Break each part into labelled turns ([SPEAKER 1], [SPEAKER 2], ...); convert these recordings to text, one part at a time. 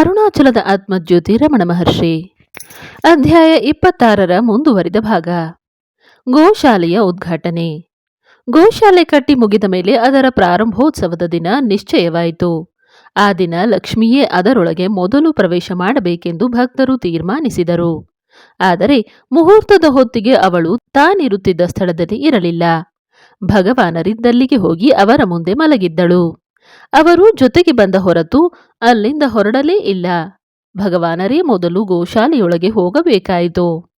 [SPEAKER 1] ಅರುಣಾಚಲದ ಆತ್ಮಜ್ಯೋತಿ ರಮಣ ಮಹರ್ಷಿ. ಅಧ್ಯಾಯ ಇಪ್ಪತ್ತಾರರ ಮುಂದುವರಿದ ಭಾಗ. ಗೋಶಾಲೆಯ ಉದ್ಘಾಟನೆ. ಗೋಶಾಲೆ ಕಟ್ಟಿ ಮುಗಿದ ಮೇಲೆ ಅದರ ಪ್ರಾರಂಭೋತ್ಸವದ ದಿನ ನಿಶ್ಚಯವಾಯಿತು. ಆ ದಿನ ಲಕ್ಷ್ಮಿಯೇ ಅದರೊಳಗೆ ಮೊದಲು ಪ್ರವೇಶ ಮಾಡಬೇಕೆಂದು ಭಕ್ತರು ತೀರ್ಮಾನಿಸಿದರು. ಆದರೆ ಮುಹೂರ್ತದ ಹೊತ್ತಿಗೆ ಅವಳು ತಾನಿರುತ್ತಿದ್ದ ಸ್ಥಳದಲ್ಲಿ ಇರಲಿಲ್ಲ. ಭಗವಾನರಿದ್ದಲ್ಲಿಗೆ ಹೋಗಿ ಅವರ ಮುಂದೆ ಮಲಗಿದ್ದಳು. ಅವರು ಜೊತೆಗೆ ಬಂದ ಹೊರತು ಅಲ್ಲಿಂದ ಹೊರಡಲೇ ಇಲ್ಲ. ಭಗವಾನರೇ, ಮೊದಲು ಗೋಶಾಲೆಯೊಳಗೆ ಹೋಗಬೇಕಾಯಿತು.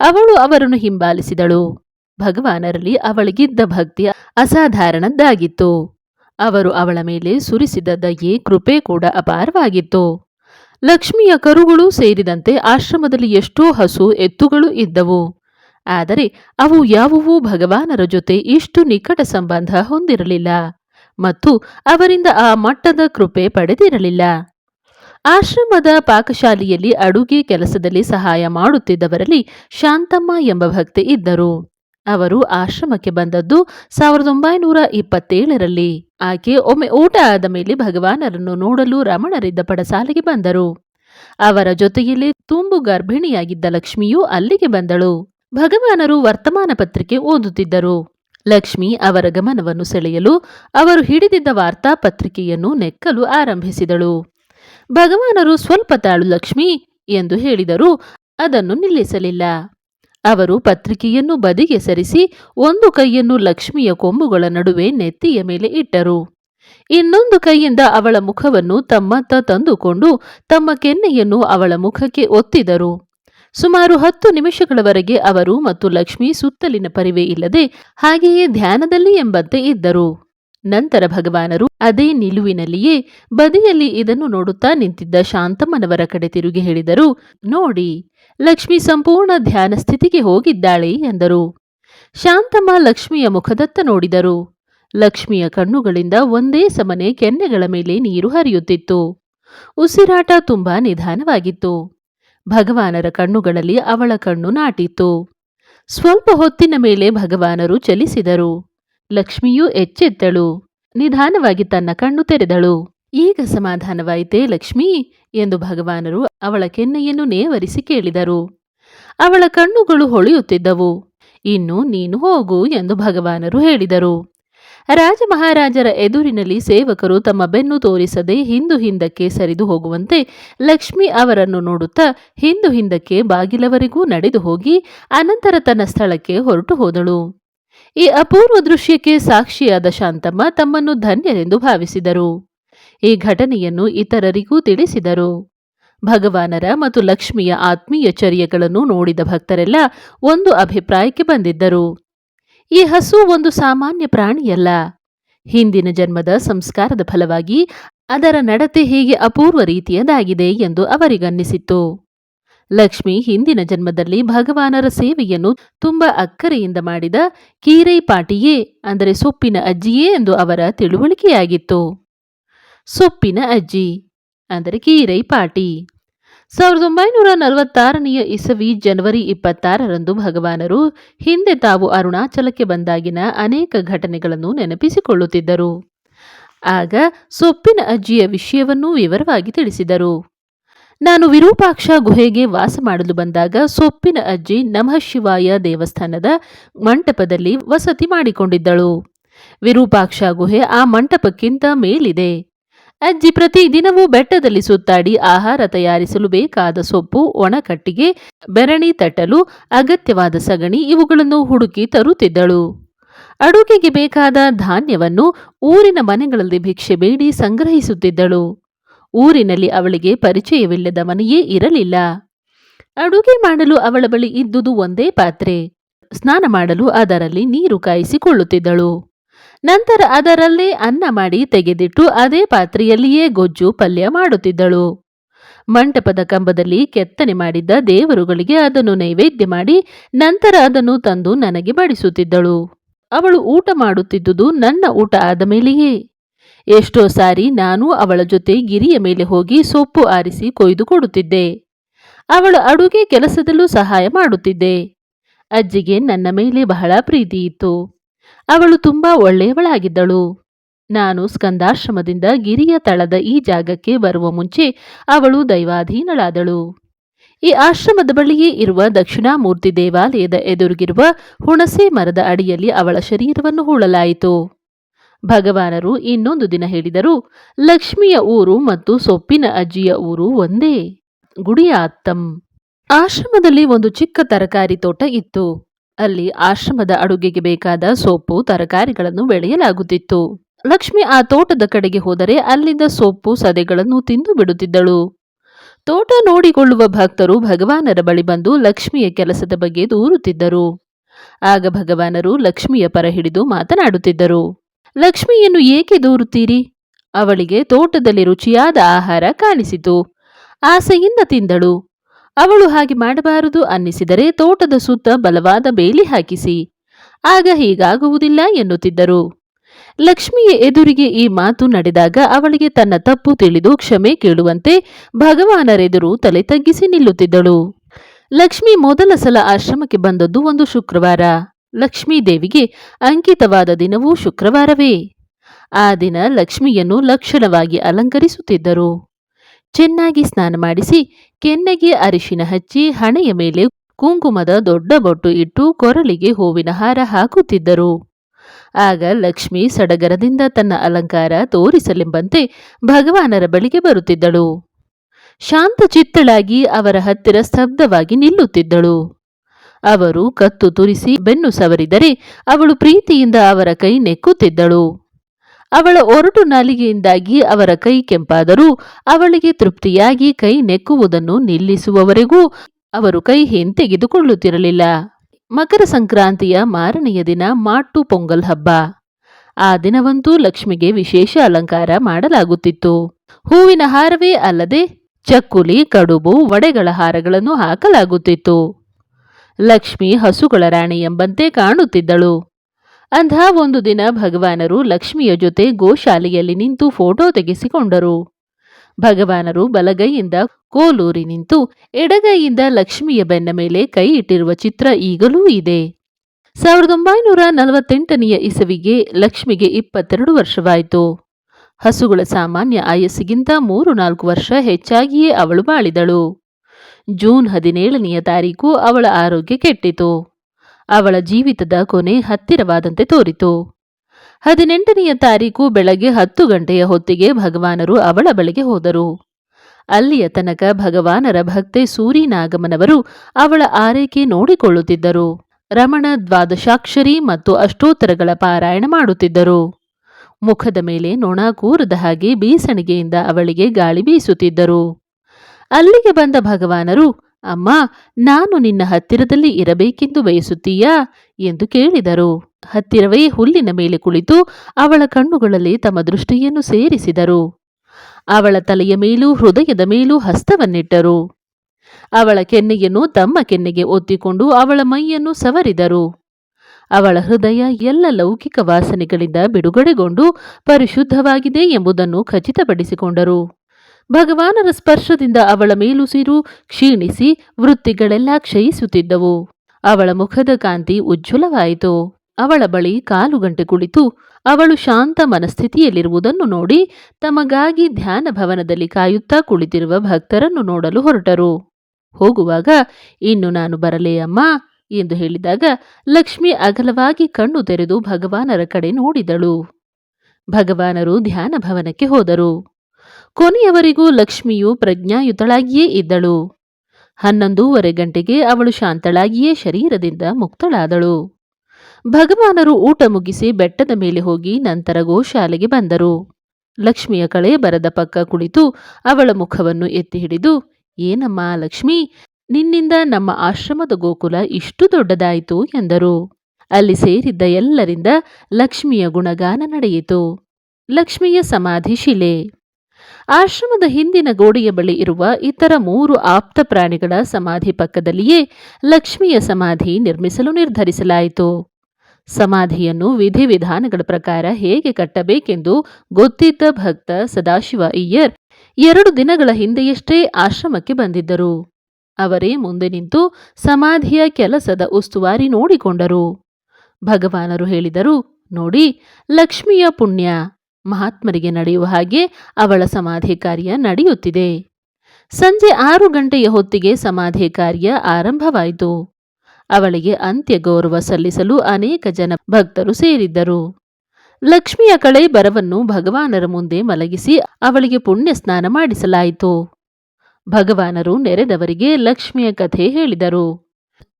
[SPEAKER 1] ಅವಳು ಅವರನ್ನು ಹಿಂಬಾಲಿಸಿದಳು. ಭಗವಾನರಲ್ಲಿ ಅವಳಿಗಿದ್ದ ಭಕ್ತಿ ಅಸಾಧಾರಣದ್ದಾಗಿತ್ತು. ಅವರು ಅವಳ ಮೇಲೆ ಸುರಿಸಿದ ದಯೆ, ಕೃಪೆ ಕೂಡ ಅಪಾರವಾಗಿತ್ತು. ಲಕ್ಷ್ಮಿಯ ಕರುಗಳು ಸೇರಿದಂತೆ ಆಶ್ರಮದಲ್ಲಿ ಎಷ್ಟೋ ಹಸು ಎತ್ತುಗಳು ಇದ್ದವು. ಆದರೆ ಅವು ಯಾವುವೂ ಭಗವಾನರ ಜೊತೆ ಇಷ್ಟು ನಿಕಟ ಸಂಬಂಧ ಹೊಂದಿರಲಿಲ್ಲ. ಮತ್ತು ಅವರಿಂದ ಆ ಮಟ್ಟದ ಕೃಪೆ ಪಡೆದಿರಲಿಲ್ಲ. ಆಶ್ರಮದ ಪಾಕಶಾಲೆಯಲ್ಲಿ ಅಡುಗೆ ಕೆಲಸದಲ್ಲಿ ಸಹಾಯ ಮಾಡುತ್ತಿದ್ದವರಲ್ಲಿ ಶಾಂತಮ್ಮ ಎಂಬ ಭಕ್ತಿ ಇದ್ದರು. ಅವರು ಆಶ್ರಮಕ್ಕೆ ಬಂದದ್ದು ಸಾವಿರದ ಒಂಬೈನೂರ ಇಪ್ಪತ್ತೇಳರಲ್ಲಿ. ಆಕೆ ಒಮ್ಮೆ ಊಟ ಆದ ಮೇಲೆ ಭಗವಾನರನ್ನು ನೋಡಲು ರಮಣರಿದ್ದ ಪಡಸಾಲೆಗೆ ಬಂದರು. ಅವರ ಜೊತೆಯಲ್ಲಿ ತುಂಬು ಗರ್ಭಿಣಿಯಾಗಿದ್ದ ಲಕ್ಷ್ಮಿಯೂ ಅಲ್ಲಿಗೆ ಬಂದಳು. ಭಗವಾನರು ವರ್ತಮಾನ ಪತ್ರಿಕೆ ಓದುತ್ತಿದ್ದರು. ಲಕ್ಷ್ಮಿ ಅವರ ಗಮನವನ್ನು ಸೆಳೆಯಲು ಅವರು ಹಿಡಿದಿದ್ದ ವಾರ್ತಾಪತ್ರಿಕೆಯನ್ನು ನೆಕ್ಕಲು ಆರಂಭಿಸಿದಳು. ಭಗವಾನರು ಸ್ವಲ್ಪ ತಾಳು ಲಕ್ಷ್ಮಿ ಎಂದು ಹೇಳಿದರೂ ಅದನ್ನು ನಿಲ್ಲಿಸಲಿಲ್ಲ. ಅವರು ಪತ್ರಿಕೆಯನ್ನು ಬದಿಗೆ ಸರಿಸಿ ಒಂದು ಕೈಯನ್ನು ಲಕ್ಷ್ಮಿಯ ಕೊಂಬುಗಳ ನಡುವೆ ನೆತ್ತಿಯ ಮೇಲೆ ಇಟ್ಟರು. ಇನ್ನೊಂದು ಕೈಯಿಂದ ಅವಳ ಮುಖವನ್ನು ತಮ್ಮತ್ತ ತಂದುಕೊಂಡು ತಮ್ಮ ಕೆನ್ನೆಯನ್ನು ಅವಳ ಮುಖಕ್ಕೆ ಒತ್ತಿದರು. ಸುಮಾರು ಹತ್ತು ನಿಮಿಷಗಳವರೆಗೆ ಅವರು ಮತ್ತು ಲಕ್ಷ್ಮಿ ಸುತ್ತಲಿನ ಪರಿವೆ ಇಲ್ಲದೆ ಹಾಗೆಯೇ ಧ್ಯಾನದಲ್ಲಿ ಎಂಬಂತೆ ಇದ್ದರು. ನಂತರ ಭಗವಾನರು ಅದೇ ನಿಲುವಿನಲ್ಲಿಯೇ ಬದಿಯಲ್ಲಿ ಇದನ್ನು ನೋಡುತ್ತಾ ನಿಂತಿದ್ದ ಶಾಂತಮ್ಮನವರ ಕಡೆ ತಿರುಗಿ ಹೇಳಿದರು, ನೋಡಿ, ಲಕ್ಷ್ಮಿ ಸಂಪೂರ್ಣ ಧ್ಯಾನ ಸ್ಥಿತಿಗೆ ಹೋಗಿದ್ದಾಳೆ ಎಂದರು. ಶಾಂತಮ್ಮ ಲಕ್ಷ್ಮಿಯ ಮುಖದತ್ತ ನೋಡಿದರು. ಲಕ್ಷ್ಮಿಯ ಕಣ್ಣುಗಳಿಂದ ಒಂದೇ ಸಮನೆ ಕೆನ್ನೆಗಳ ಮೇಲೆ ನೀರು ಹರಿಯುತ್ತಿತ್ತು. ಉಸಿರಾಟ ತುಂಬಾ ನಿಧಾನವಾಗಿತ್ತು. ಭಗವಾನರ ಕಣ್ಣುಗಳಲ್ಲಿ ಅವಳ ಕಣ್ಣು ನಾಟಿತು ಸ್ವಲ್ಪ ಹೊತ್ತಿನ ಮೇಲೆ ಭಗವಾನರು ಚಲಿಸಿದರು. ಲಕ್ಷ್ಮಿಯೂ ಎಚ್ಚೆತ್ತಳು. ನಿಧಾನವಾಗಿ ತನ್ನ ಕಣ್ಣು ತೆರೆದಳು. ಈಗ ಸಮಾಧಾನವಾಯಿತೇ ಲಕ್ಷ್ಮಿ? ಎಂದು ಭಗವಾನರು ಅವಳ ಕೆನ್ನೆಯನ್ನು ನೇವರಿಸಿ ಕೇಳಿದರು. ಅವಳ ಕಣ್ಣುಗಳು ಹೊಳೆಯುತ್ತಿದ್ದವು. ಇನ್ನು ನೀನು ಹೋಗು ಎಂದು ಭಗವಾನರು ಹೇಳಿದರು. ರಾಜ ಮಹಾರಾಜರ ಎದುರಿನಲ್ಲಿ ಸೇವಕರು ತಮ್ಮ ಬೆನ್ನು ತೋರಿಸದೆ ಹಿಂದು ಹಿಂದಕ್ಕೆ ಸರಿದು ಹೋಗುವಂತೆ ಲಕ್ಷ್ಮಿ ಅವರನ್ನು ನೋಡುತ್ತಾ ಹಿಂದು ಹಿಂದಕ್ಕೆ ಬಾಗಿಲವರೆಗೂ ನಡೆದು ಹೋಗಿ ಅನಂತರ ತನ್ನ ಸ್ಥಳಕ್ಕೆ ಹೊರಟು ಹೋದಳು. ಈ ಅಪೂರ್ವ ದೃಶ್ಯಕ್ಕೆ ಸಾಕ್ಷಿಯಾದ ಶಾಂತಮ್ಮ ತಮ್ಮನ್ನು ಧನ್ಯರೆಂದು ಭಾವಿಸಿದರು. ಈ ಘಟನೆಯನ್ನು ಇತರರಿಗೂ ತಿಳಿಸಿದರು. ಭಗವಾನರ ಮತ್ತು ಲಕ್ಷ್ಮಿಯ ಆತ್ಮೀಯ ಚರ್ಯಗಳನ್ನು ನೋಡಿದ ಭಕ್ತರೆಲ್ಲ ಒಂದು ಅಭಿಪ್ರಾಯಕ್ಕೆ ಬಂದಿದ್ದರು. ಈ ಹಸು ಒಂದು ಸಾಮಾನ್ಯ ಪ್ರಾಣಿಯಲ್ಲ. ಹಿಂದಿನ ಜನ್ಮದ ಸಂಸ್ಕಾರದ ಫಲವಾಗಿ ಅದರ ನಡತೆ ಹೀಗೆ ಅಪೂರ್ವ ರೀತಿಯದಾಗಿದೆ ಎಂದು ಅವರಿಗನ್ನಿಸಿತ್ತು. ಲಕ್ಷ್ಮಿ ಹಿಂದಿನ ಜನ್ಮದಲ್ಲಿ ಭಗವಾನರ ಸೇವೆಯನ್ನು ತುಂಬಾ ಅಕ್ಕರೆಯಿಂದ ಮಾಡಿದ ಕೀರೈ ಪಾಟಿಯೇ, ಅಂದರೆ ಸೊಪ್ಪಿನ ಅಜ್ಜಿಯೇ ಎಂದು ಅವರ ತಿಳುವಳಿಕೆಯಾಗಿತ್ತು. ಸೊಪ್ಪಿನ ಅಜ್ಜಿ, ಅಂದರೆ ಕೀರೈ ಪಾಟಿ. ಸಾವಿರದ ಒಂಬೈನೂರ ನಲವತ್ತಾರನೆಯ ಇಸವಿ ಜನವರಿ ಇಪ್ಪತ್ತಾರರಂದು ಭಗವಾನರು ಹಿಂದೆ ತಾವು ಅರುಣಾಚಲಕ್ಕೆ ಬಂದಾಗಿನ ಅನೇಕ ಘಟನೆಗಳನ್ನು ನೆನಪಿಸಿಕೊಳ್ಳುತ್ತಿದ್ದರು. ಆಗ ಸೊಪ್ಪಿನ ಅಜ್ಜಿಯ ವಿಷಯವನ್ನೂ ವಿವರವಾಗಿ ತಿಳಿಸಿದರು. ನಾನು ವಿರೂಪಾಕ್ಷ ಗುಹೆಗೆ ವಾಸ ಮಾಡಲು ಬಂದಾಗ ಸೊಪ್ಪಿನ ಅಜ್ಜಿ ನಮಃ ಶಿವಾಯ ದೇವಸ್ಥಾನದ ಮಂಟಪದಲ್ಲಿ ವಸತಿ ಮಾಡಿಕೊಂಡಿದ್ದಳು. ವಿರೂಪಾಕ್ಷ ಗುಹೆ ಆ ಮಂಟಪಕ್ಕಿಂತ ಮೇಲಿದೆ. ಅಜ್ಜಿ ಪ್ರತಿ ದಿನವೂ ಬೆಟ್ಟದಲ್ಲಿ ಸುತ್ತಾಡಿ ಆಹಾರ ತಯಾರಿಸಲು ಬೇಕಾದ ಸೊಪ್ಪು, ಒಣಕಟ್ಟಿಗೆ, ಬೆರಣಿ ತಟ್ಟಲು, ಅಗತ್ಯವಾದ ಸಗಣಿ ಇವುಗಳನ್ನು ಹುಡುಕಿ ತರುತ್ತಿದ್ದಳು. ಅಡುಗೆಗೆ ಬೇಕಾದ ಧಾನ್ಯವನ್ನು ಊರಿನ ಮನೆಗಳಲ್ಲಿ ಭಿಕ್ಷೆ ಬೇಡಿ ಸಂಗ್ರಹಿಸುತ್ತಿದ್ದಳು. ಊರಿನಲ್ಲಿ ಅವಳಿಗೆ ಪರಿಚಯವಿಲ್ಲದ ಮನೆಯೇ ಇರಲಿಲ್ಲ. ಅಡುಗೆ ಮಾಡಲು ಅವಳ ಬಳಿ ಇದ್ದುದು ಒಂದೇ ಪಾತ್ರೆ. ಸ್ನಾನ ಮಾಡಲು ಅದರಲ್ಲಿ ನೀರು ಕಾಯಿಸಿಕೊಳ್ಳುತ್ತಿದ್ದಳು. ನಂತರ ಅದರಲ್ಲಿ ಅನ್ನ ಮಾಡಿ ತೆಗೆದಿಟ್ಟು ಅದೇ ಪಾತ್ರೆಯಲ್ಲಿಯೇ ಗೊಜ್ಜು ಪಲ್ಯ ಮಾಡುತ್ತಿದ್ದಳು. ಮಂಟಪದ ಕಂಬದಲ್ಲಿ ಕೆತ್ತನೆ ಮಾಡಿದ್ದ ದೇವರುಗಳಿಗೆ ಅದನ್ನು ನೈವೇದ್ಯ ಮಾಡಿ ನಂತರ ಅದನ್ನು ತಂದು ನನಗೆ ಬಡಿಸುತ್ತಿದ್ದಳು. ಅವಳು ಊಟ ಮಾಡುತ್ತಿದ್ದುದು ನನ್ನ ಊಟ ಆದ ಮೇಲೆಯೇ. ಎಷ್ಟೋ ಸಾರಿ ನಾನು ಅವಳ ಜೊತೆ ಗಿರಿಯ ಮೇಲೆ ಹೋಗಿ ಸೊಪ್ಪು ಆರಿಸಿ ಕೊಯ್ದು ಕೊಡುತ್ತಿದ್ದೆ. ಅವಳು ಅಡುಗೆ ಕೆಲಸದಲ್ಲೂ ಸಹಾಯ ಮಾಡುತ್ತಿದ್ದೆ. ಅಜ್ಜಿಗೆ ನನ್ನ ಮೇಲೆ ಬಹಳ ಪ್ರೀತಿ ಇತ್ತು ಅವಳು ತುಂಬಾ ಒಳ್ಳೆಯವಳಾಗಿದ್ದಳು. ನಾನು ಸ್ಕಂದಾಶ್ರಮದಿಂದ ಗಿರಿಯ ತಳದ ಈ ಜಾಗಕ್ಕೆ ಬರುವ ಮುಂಚೆ ಅವಳು ದೈವಾಧೀನಳಾದಳು. ಈ ಆಶ್ರಮದ ಬಳಿಯೇ ಇರುವ ದಕ್ಷಿಣಾಮೂರ್ತಿ ದೇವಾಲಯದ ಎದುರಿಗಿರುವ ಹುಣಸೆ ಮರದ ಅಡಿಯಲ್ಲಿ ಅವಳ ಶರೀರವನ್ನು ಹೂಳಲಾಯಿತು. ಭಗವಾನರು ಇನ್ನೊಂದು ದಿನ ಹೇಳಿದರು, ಲಕ್ಷ್ಮಿಯ ಊರು ಮತ್ತು ಸೊಪ್ಪಿನ ಅಜ್ಜಿಯ ಊರು ಒಂದೇ, ಗುಡಿಯಾತ್ತಂ. ಆಶ್ರಮದಲ್ಲಿ ಒಂದು ಚಿಕ್ಕ ತರಕಾರಿ ತೋಟ ಇತ್ತು. ಅಲ್ಲಿ ಆಶ್ರಮದ ಅಡುಗೆಗೆ ಬೇಕಾದ ಸೊಪ್ಪು ತರಕಾರಿಗಳನ್ನು ಬೆಳೆಯಲಾಗುತ್ತಿತ್ತು. ಲಕ್ಷ್ಮಿ ಆ ತೋಟದ ಕಡೆಗೆ ಹೋದರೆ ಅಲ್ಲಿಂದ ಸೊಪ್ಪು ಸದೆಗಳನ್ನು ತಿಂದು ಬಿಡುತ್ತಿದ್ದಳು. ತೋಟ ನೋಡಿಕೊಳ್ಳುವ ಭಕ್ತರು ಭಗವಾನರ ಬಳಿ ಬಂದು ಲಕ್ಷ್ಮಿಯ ಕೆಲಸದ ಬಗ್ಗೆ ದೂರುತ್ತಿದ್ದರು. ಆಗ ಭಗವಾನರು ಲಕ್ಷ್ಮಿಯ ಪರ ಹಿಡಿದು ಮಾತನಾಡುತ್ತಿದ್ದರು. ಲಕ್ಷ್ಮಿಯನ್ನು ಏಕೆ ದೂರುತ್ತೀರಿ? ಅವಳಿಗೆ ತೋಟದಲ್ಲಿ ರುಚಿಯಾದ ಆಹಾರ ಕಾಣಿಸಿತು. ಆಸೆಯಿಂದ ತಿಂದಳು. ಅವಳು ಹಾಗೆ ಮಾಡಬಾರದು ಅನ್ನಿಸಿದರೆ ತೋಟದ ಸುತ್ತ ಬಲವಾದ ಬೇಲಿ ಹಾಕಿಸಿ. ಆಗ ಹೀಗಾಗುವುದಿಲ್ಲ ಎನ್ನುತ್ತಿದ್ದರು. ಲಕ್ಷ್ಮಿಯ ಎದುರಿಗೆ ಈ ಮಾತು ನಡೆದಾಗ ಅವಳಿಗೆ ತನ್ನ ತಪ್ಪು ತಿಳಿದು ಕ್ಷಮೆ ಕೇಳುವಂತೆ ಭಗವಾನರೆದುರು ತಲೆ ತಗ್ಗಿಸಿ ನಿಲ್ಲುತ್ತಿದ್ದಳು. ಲಕ್ಷ್ಮಿ ಮೊದಲ ಸಲ ಆಶ್ರಮಕ್ಕೆ ಬಂದದ್ದು ಒಂದು ಶುಕ್ರವಾರ. ಲಕ್ಷ್ಮೀ ದೇವಿಗೆ ಅಂಕಿತವಾದ ದಿನವೂ ಶುಕ್ರವಾರವೇ. ಆ ದಿನ ಲಕ್ಷ್ಮಿಯನ್ನು ಲಕ್ಷಣವಾಗಿ ಅಲಂಕರಿಸುತ್ತಿದ್ದರು. ಚೆನ್ನಾಗಿ ಸ್ನಾನ ಮಾಡಿಸಿ ಕೆನ್ನೆಗೆ ಅರಿಶಿನ ಹಚ್ಚಿ ಹಣೆಯ ಮೇಲೆ ಕುಂಕುಮದ ದೊಡ್ಡ ಬೊಟ್ಟು ಇಟ್ಟು ಕೊರಳಿಗೆ ಹೂವಿನ ಹಾರ ಹಾಕುತ್ತಿದ್ದರು. ಆಗ ಲಕ್ಷ್ಮಿ ಸಡಗರದಿಂದ ತನ್ನ ಅಲಂಕಾರ ತೋರಿಸಲೆಂಬಂತೆ ಭಗವಾನರ ಬಳಿಗೆ ಬರುತ್ತಿದ್ದಳು. ಶಾಂತ ಚಿತ್ತಳಾಗಿ ಅವರ ಹತ್ತಿರ ಸ್ತಬ್ಧವಾಗಿ ನಿಲ್ಲುತ್ತಿದ್ದಳು. ಅವರು ಕತ್ತು ತುರಿಸಿ ಬೆನ್ನು ಸವರಿದರೆ ಅವಳು ಪ್ರೀತಿಯಿಂದ ಅವರ ಕೈ ನೆಕ್ಕುತ್ತಿದ್ದಳು. ಅವಳ ಒರಟು ನಾಲಿಗೆಯಿಂದಾಗಿ ಅವರ ಕೈ ಕೆಂಪಾದರೂ ಅವಳಿಗೆ ತೃಪ್ತಿಯಾಗಿ ಕೈ ನೆಕ್ಕುವುದನ್ನು ನಿಲ್ಲಿಸುವವರೆಗೂ ಅವರು ಕೈ ಹಿಂತೆಗೆದುಕೊಳ್ಳುತ್ತಿರಲಿಲ್ಲ. ಮಕರ ಸಂಕ್ರಾಂತಿಯ ಮಾರನೆಯ ದಿನ ಮಾಟ್ಟು ಪೊಂಗಲ್ ಹಬ್ಬ. ಆ ದಿನವಂತೂ ಲಕ್ಷ್ಮಿಗೆ ವಿಶೇಷ ಅಲಂಕಾರ ಮಾಡಲಾಗುತ್ತಿತ್ತು. ಹೂವಿನ ಹಾರವೇ ಅಲ್ಲದೆ ಚಕ್ಕುಲಿ, ಕಡುಬು, ವಡೆಗಳ ಹಾರಗಳನ್ನು ಹಾಕಲಾಗುತ್ತಿತ್ತು. ಲಕ್ಷ್ಮಿ ಹಸುಗಳ ರಾಣಿ ಎಂಬಂತೆ ಕಾಣುತ್ತಿದ್ದಳು. ಅಂಥ ಒಂದು ದಿನ ಭಗವಾನರು ಲಕ್ಷ್ಮಿಯ ಜೊತೆ ಗೋಶಾಲೆಯಲ್ಲಿ ನಿಂತು ಫೋಟೋ ತೆಗೆಸಿಕೊಂಡರು. ಭಗವಾನರು ಬಲಗೈಯಿಂದ ಕೋಲೂರಿ ನಿಂತು ಎಡಗೈಯಿಂದ ಲಕ್ಷ್ಮಿಯ ಬೆನ್ನ ಮೇಲೆ ಕೈ ಇಟ್ಟಿರುವ ಚಿತ್ರ ಈಗಲೂ ಇದೆ. ಸಾವಿರದ ಒಂಬೈನೂರ ನಲವತ್ತೆಂಟನೆಯ ಇಸವಿಗೆ ಲಕ್ಷ್ಮಿಗೆ ಇಪ್ಪತ್ತೆರಡು ವರ್ಷವಾಯಿತು. ಹಸುಗಳ ಸಾಮಾನ್ಯ ಆಯಸ್ಸಿಗಿಂತ ಮೂರು ನಾಲ್ಕು ವರ್ಷ ಹೆಚ್ಚಾಗಿಯೇ ಅವಳು ಬಾಳಿದಳು. ಜೂನ್ ಹದಿನೇಳನೆಯ ತಾರೀಕು ಅವಳ ಆರೋಗ್ಯ ಕೆಟ್ಟಿತು. ಅವಳ ಜೀವಿತದ ಕೊನೆ ಹತ್ತಿರವಾದಂತೆ ತೋರಿತು. ಹದಿನೆಂಟನೆಯ ತಾರೀಕು ಬೆಳಗ್ಗೆ ಹತ್ತು ಗಂಟೆಯ ಹೊತ್ತಿಗೆ ಭಗವಾನರು ಅವಳ ಬಳಿಗೆ ಹೋದರು. ಅಲ್ಲಿಯ ತನಕ ಭಗವಾನರ ಭಕ್ತೆ ಸೂರಿನಾಗಮನವರು ಅವಳ ಆರೈಕೆ ನೋಡಿಕೊಳ್ಳುತ್ತಿದ್ದರು. ರಮಣ, ದ್ವಾದಶಾಕ್ಷರಿ ಮತ್ತು ಅಷ್ಟೋತ್ತರಗಳ ಪಾರಾಯಣ ಮಾಡುತ್ತಿದ್ದರು. ಮುಖದ ಮೇಲೆ ನೊಣ ಕೂರದ ಹಾಗೆ ಬೀಸಣಿಗೆಯಿಂದ ಅವಳಿಗೆ ಗಾಳಿ ಬೀಸುತ್ತಿದ್ದರು. ಅಲ್ಲಿಗೆ ಬಂದ ಭಗವಾನರು ಅಮ್ಮ, ನಾನು ನಿನ್ನ ಹತ್ತಿರದಲ್ಲಿ ಇರಬೇಕೆಂದು ಬಯಸುತ್ತೀಯಾ? ಎಂದು ಕೇಳಿದರು. ಹತ್ತಿರವೇ ಹುಲ್ಲಿನ ಮೇಲೆ ಕುಳಿತು ಅವಳ ಕಣ್ಣುಗಳಲ್ಲಿ ತಮ್ಮ ದೃಷ್ಟಿಯನ್ನು ಸೇರಿಸಿದರು. ಅವಳ ತಲೆಯ ಮೇಲೂ ಹೃದಯದ ಮೇಲೂ ಹಸ್ತವನ್ನಿಟ್ಟರು. ಅವಳ ಕೆನ್ನೆಯನ್ನು ತಮ್ಮ ಕೆನ್ನೆಗೆ ಒತ್ತಿಕೊಂಡು ಅವಳ ಮೈಯನ್ನು ಸವರಿದರು. ಅವಳ ಹೃದಯ ಎಲ್ಲ ಲೌಕಿಕ ವಾಸನೆಗಳಿಂದ ಬಿಡುಗಡೆಗೊಂಡು ಪರಿಶುದ್ಧವಾಗಿದೆ ಎಂಬುದನ್ನು ಖಚಿತಪಡಿಸಿಕೊಂಡರು. ಭಗವಾನರ ಸ್ಪರ್ಶದಿಂದ ಅವಳ ಮೇಲುಸಿರು ಕ್ಷೀಣಿಸಿ ವೃತ್ತಿಗಳೆಲ್ಲ ಕ್ಷಯಿಸುತ್ತಿದ್ದವು. ಅವಳ ಮುಖದ ಕಾಂತಿ ಉಜ್ವಲವಾಯಿತು. ಅವಳ ಬಳಿ ಕಾಲು ಗಂಟೆ ಕುಳಿತು ಅವಳು ಶಾಂತ ಮನಸ್ಥಿತಿಯಲ್ಲಿರುವುದನ್ನು ನೋಡಿ ತಮಗಾಗಿ ಧ್ಯಾನ ಭವನದಲ್ಲಿ ಕಾಯುತ್ತಾ ಕುಳಿತಿರುವ ಭಕ್ತರನ್ನು ನೋಡಲು ಹೊರಟರು. ಹೋಗುವಾಗ, ಇನ್ನು ನಾನು ಬರಲೇ ಅಮ್ಮ ಎಂದು ಹೇಳಿದಾಗ ಲಕ್ಷ್ಮಿ ಅಗಲವಾಗಿ ಕಣ್ಣು ತೆರೆದು ಭಗವಾನರ ಕಡೆ ನೋಡಿದಳು. ಭಗವಾನರು ಧ್ಯಾನ ಭವನಕ್ಕೆ ಹೋದರು. ಕೊನೆಯವರೆಗೂ ಲಕ್ಷ್ಮಿಯು ಪ್ರಜ್ಞಾಯುತಳಾಗಿಯೇ ಇದ್ದಳು. ಹನ್ನೊಂದೂವರೆ ಗಂಟೆಗೆ ಅವಳು ಶಾಂತಳಾಗಿಯೇ ಶರೀರದಿಂದ ಮುಕ್ತಳಾದಳು. ಭಗವಾನರು ಊಟ ಮುಗಿಸಿ ಬೆಟ್ಟದ ಮೇಲೆ ಹೋಗಿ ನಂತರ ಗೋಶಾಲೆಗೆ ಬಂದರು. ಲಕ್ಷ್ಮಿಯ ಕಳೆ ಬರದ ಪಕ್ಕ ಕುಳಿತು ಅವಳ ಮುಖವನ್ನು ಎತ್ತಿ ಹಿಡಿದು, ಏನಮ್ಮ ಲಕ್ಷ್ಮಿ, ನಿನ್ನಿಂದ ನಮ್ಮ ಆಶ್ರಮದ ಗೋಕುಲ ಇಷ್ಟು ದೊಡ್ಡದಾಯಿತು ಎಂದರು. ಅಲ್ಲಿ ಸೇರಿದ್ದ ಎಲ್ಲರಿಂದ ಲಕ್ಷ್ಮಿಯ ಗುಣಗಾನ ನಡೆಯಿತು. ಲಕ್ಷ್ಮಿಯ ಸಮಾಧಿ ಶಿಲೆ. ಆಶ್ರಮದ ಹಿಂದಿನ ಗೋಡೆಯ ಬಳಿ ಇರುವ ಇತರ ಮೂರು ಆಪ್ತ ಪ್ರಾಣಿಗಳ ಸಮಾಧಿ ಪಕ್ಕದಲ್ಲಿಯೇ ಲಕ್ಷ್ಮಿಯ ಸಮಾಧಿ ನಿರ್ಮಿಸಲು ನಿರ್ಧರಿಸಲಾಯಿತು. ಸಮಾಧಿಯನ್ನು ವಿಧಿವಿಧಾನಗಳ ಪ್ರಕಾರ ಹೇಗೆ ಕಟ್ಟಬೇಕೆಂದು ಗೊತ್ತಿದ್ದ ಭಕ್ತ ಸದಾಶಿವ ಅಯ್ಯರ್ ಎರಡು ದಿನಗಳ ಹಿಂದೆಯಷ್ಟೇ ಆಶ್ರಮಕ್ಕೆ ಬಂದಿದ್ದರು. ಅವರೇ ಮುಂದೆ ನಿಂತು ಸಮಾಧಿಯ ಕೆಲಸದ ಉಸ್ತುವಾರಿ ನೋಡಿಕೊಂಡರು. ಭಗವಾನರು ಹೇಳಿದರು, ನೋಡಿ, ಲಕ್ಷ್ಮಿಯ ಪುಣ್ಯ. ಮಹಾತ್ಮರಿಗೆ ನಡೆಯುವ ಹಾಗೆ ಅವಳ ಸಮಾಧಿ ಕಾರ್ಯ ನಡೆಯುತ್ತಿದೆ. ಸಂಜೆ ಆರು ಗಂಟೆಯ ಹೊತ್ತಿಗೆ ಸಮಾಧಿ ಕಾರ್ಯ ಆರಂಭವಾಯಿತು. ಅವಳಿಗೆ ಅಂತ್ಯ ಗೌರವ ಸಲ್ಲಿಸಲು ಅನೇಕ ಜನ ಭಕ್ತರು ಸೇರಿದ್ದರು. ಲಕ್ಷ್ಮಿಯ ಕಳೆ ಬರವನ್ನು ಭಗವಾನರ ಮುಂದೆ ಮಲಗಿಸಿ ಅವಳಿಗೆ ಪುಣ್ಯ ಸ್ನಾನ ಮಾಡಿಸಲಾಯಿತು. ಭಗವಾನರು ನೆರೆದವರಿಗೆ ಲಕ್ಷ್ಮಿಯ ಕಥೆ ಹೇಳಿದರು.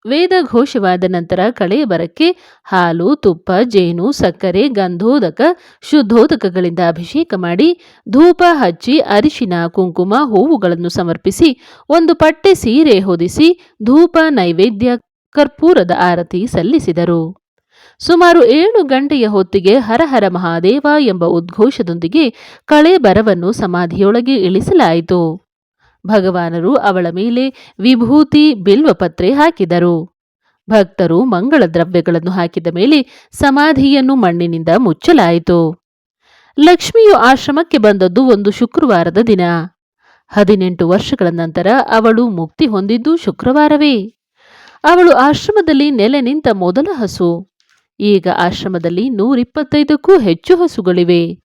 [SPEAKER 1] ವೇದ ಘೋಷವಾದ ನಂತರ ಕಳೆಯ ಬರಕ್ಕೆ ಹಾಲು, ತುಪ್ಪ, ಜೇನು, ಸಕ್ಕರೆ, ಗಂಧೋದಕ, ಶುದ್ಧೋದಕಗಳಿಂದ ಅಭಿಷೇಕ ಮಾಡಿ ಧೂಪ ಹಚ್ಚಿ ಅರಿಶಿನ, ಕುಂಕುಮ, ಹೂವುಗಳನ್ನು ಸಮರ್ಪಿಸಿ ಒಂದು ಪಟ್ಟೆ ಸೀರೆ ಹೊದಿಸಿ ಧೂಪ, ನೈವೇದ್ಯ, ಕರ್ಪೂರದ ಆರತಿ ಸಲ್ಲಿಸಿದರು. ಸುಮಾರು ಏಳು ಗಂಟೆಯ ಹೊತ್ತಿಗೆ ಹರಹರ ಮಹಾದೇವ ಎಂಬ ಉದ್ಘೋಷದೊಂದಿಗೆ ಕಳೆ ಬರವನ್ನು ಸಮಾಧಿಯೊಳಗೆ ಇಳಿಸಲಾಯಿತು. ಭಗವಾನರು ಅವಳ ಮೇಲೆ ವಿಭೂತಿ ಬಿಲ್ವಪತ್ರೆ ಹಾಕಿದರು. ಭಕ್ತರು ಮಂಗಳ ದ್ರವ್ಯಗಳನ್ನು ಹಾಕಿದ ಮೇಲೆ ಸಮಾಧಿಯನ್ನು ಮಣ್ಣಿನಿಂದ ಮುಚ್ಚಲಾಯಿತು. ಲಕ್ಷ್ಮಿಯು ಆಶ್ರಮಕ್ಕೆ ಬಂದದ್ದು ಒಂದು ಶುಕ್ರವಾರದ ದಿನ. ಹದಿನೆಂಟು ವರ್ಷಗಳ ನಂತರ ಅವಳು ಮುಕ್ತಿ ಹೊಂದಿದ್ದು ಶುಕ್ರವಾರವೇ. ಅವಳು ಆಶ್ರಮದಲ್ಲಿ ನೆಲೆ ನಿಂತ ಮೊದಲ ಹಸು. ಈಗ ಆಶ್ರಮದಲ್ಲಿ ನೂರಿಪ್ಪತ್ತೈದಕ್ಕೂ ಹೆಚ್ಚು ಹಸುಗಳಿವೆ.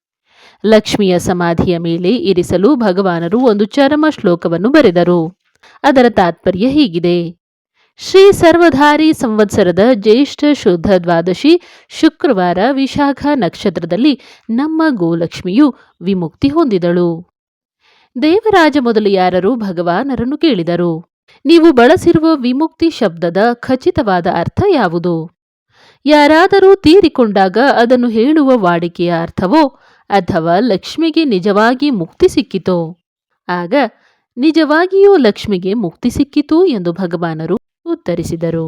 [SPEAKER 1] ಲಕ್ಷ್ಮಿಯ ಸಮಾಧಿಯ ಮೇಲೆ ಇರಿಸಲು ಭಗವಾನರು ಒಂದು ಚರಮ ಶ್ಲೋಕವನ್ನು ಬರೆದರು. ಅದರ ತಾತ್ಪರ್ಯ ಹೀಗಿದೆ. ಶ್ರೀ ಸರ್ವಧಾರಿ ಸಂವತ್ಸರದ ಜ್ಯೇಷ್ಠ ಶುದ್ಧ ದ್ವಾದಶಿ ಶುಕ್ರವಾರ ವಿಶಾಖ ನಕ್ಷತ್ರದಲ್ಲಿ ನಮ್ಮ ಗೋಲಕ್ಷ್ಮಿಯು ವಿಮುಕ್ತಿ ಹೊಂದಿದಳು. ದೇವರಾಜ ಮೊದಲಿಯಾರರು ಭಗವಾನರನ್ನು ಕೇಳಿದರು. ನೀವು ಬಳಸಿರುವ ವಿಮುಕ್ತಿ ಶಬ್ದದ ಖಚಿತವಾದ ಅರ್ಥ ಯಾವುದು? ಯಾರಾದರೂ ತೀರಿಕೊಂಡಾಗ ಅದನ್ನು ಹೇಳುವ ವಾಡಿಕೆಯ ಅರ್ಥವೋ ಅಥವಾ ಲಕ್ಷ್ಮಿಗೆ ನಿಜವಾಗಿ ಮುಕ್ತಿ ಸಿಕ್ಕಿತೋ? ಆಗ ನಿಜವಾಗಿಯೂ ಲಕ್ಷ್ಮಿಗೆ ಮುಕ್ತಿ ಸಿಕ್ಕಿತು ಎಂದು ಭಗವಾನರು ಉತ್ತರಿಸಿದರು.